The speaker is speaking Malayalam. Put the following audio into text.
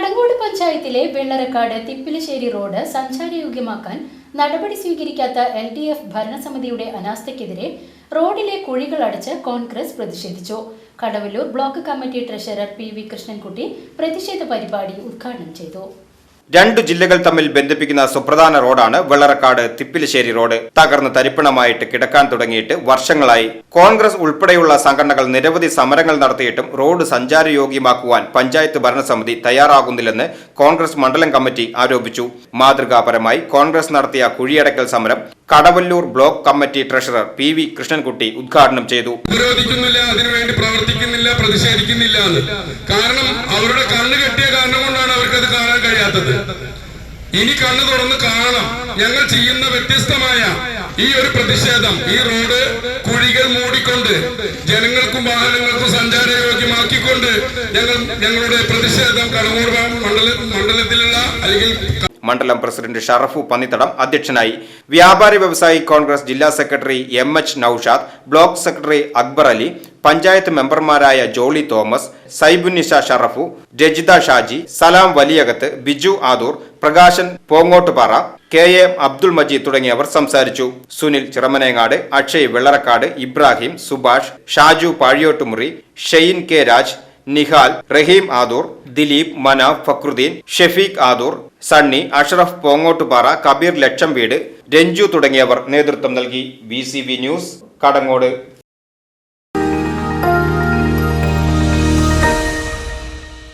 കടങ്ങോട് പഞ്ചായത്തിലെ വെള്ളറക്കാട് തിപ്പിലശ്ശേരി റോഡ് സഞ്ചാരയോഗ്യമാക്കാൻ നടപടി സ്വീകരിക്കാത്ത എൽ ഡി എഫ് ഭരണസമിതിയുടെ അനാസ്ഥയ്ക്കെതിരെ റോഡിലെ കുഴികൾ അടച്ച് കോൺഗ്രസ് പ്രതിഷേധിച്ചു. Kadavallur block committee treasurer P V Krishnankutty പ്രതിഷേധ പരിപാടി ഉദ്ഘാടനം ചെയ്തു. രണ്ടു ജില്ലകൾ തമ്മിൽ ബന്ധിപ്പിക്കുന്ന സുപ്രധാന റോഡാണ് വെള്ളറക്കാട് തിപ്പിലശ്ശേരി റോഡ്. തകർന്ന് തരിപ്പണമായിട്ട് കിടക്കാൻ തുടങ്ങിയിട്ട് വർഷങ്ങളായി. കോൺഗ്രസ് ഉൾപ്പെടെയുള്ള സംഘടനകൾ നിരവധി സമരങ്ങൾ നടത്തിയിട്ടും റോഡ് സഞ്ചാരയോഗ്യമാക്കുവാൻ പഞ്ചായത്ത് ഭരണസമിതി തയ്യാറാകുന്നില്ലെന്ന് കോൺഗ്രസ് മണ്ഡലം കമ്മിറ്റി ആരോപിച്ചു. മാതൃകാപരമായി കോൺഗ്രസ് നടത്തിയ കുഴിയടക്കൽ സമരം Kadavallur block committee treasurer P V Krishnankutty ഉദ്ഘാടനം ചെയ്തു. അതിനുവേണ്ടി പ്രവർത്തിക്കുന്നില്ല പ്രതിഷേധിക്കുന്നില്ല കാരണം അവരുടെ കണ്ണ് അത് കാണാൻ കഴിയാത്തത്. ഇനി കണ്ണു തുറന്ന് കാണണം. ഞങ്ങൾ ചെയ്യുന്ന വ്യത്യസ്തമായ ഈ ഒരു പ്രതിഷേധം ഈ റോഡ് കുഴികൾ മൂടിക്കൊണ്ട് ജനങ്ങൾക്കും വാഹനങ്ങൾക്കും സഞ്ചാരയോഗ്യമാക്കിക്കൊണ്ട് ഞങ്ങൾ ഞങ്ങളുടെ പ്രതിഷേധം കടമൂർ മണ്ഡല മണ്ഡലത്തിലുള്ള അല്ലെങ്കിൽ മണ്ഡലം പ്രസിഡന്റ് ഷറഫു പന്നിത്തടം അധ്യക്ഷനായി വ്യാപാരി വ്യവസായി കോൺഗ്രസ് ജില്ലാ secretary M H Naushad block secretary Akbar Ali panchayat മെമ്പർമാരായ ജോളി തോമസ് സൈബുന്നിഷ ഷറഫു രജിത ഷാജി സലാം വലിയകത്ത് ബിജു ആദൂർ പ്രകാശൻ പോങ്ങോട്ടുപാറ കെ എ അബ്ദുൾ മജീദ് തുടങ്ങിയവർ സംസാരിച്ചു. സുനിൽ ചിറമനേങ്ങാട് അക്ഷയ് വെള്ളറക്കാട് ഇബ്രാഹിം സുഭാഷ് ഷാജു പാഴിയോട്ടുമുറി ഷെയിൻ കെ രാജ് നിഹാൽ റഹീം ആദൂർ ദിലീപ് മനാഫ് ഫക്രുദ്ദീൻ ഷെഫീഖ് ആദൂർ സണ്ണി അഷ്റഫ് പോങ്ങോട്ടുപാറ കബീർ ലക്ഷം വീട് രഞ്ജു തുടങ്ങിയവർ നേതൃത്വം നൽകി. B news Kadangode.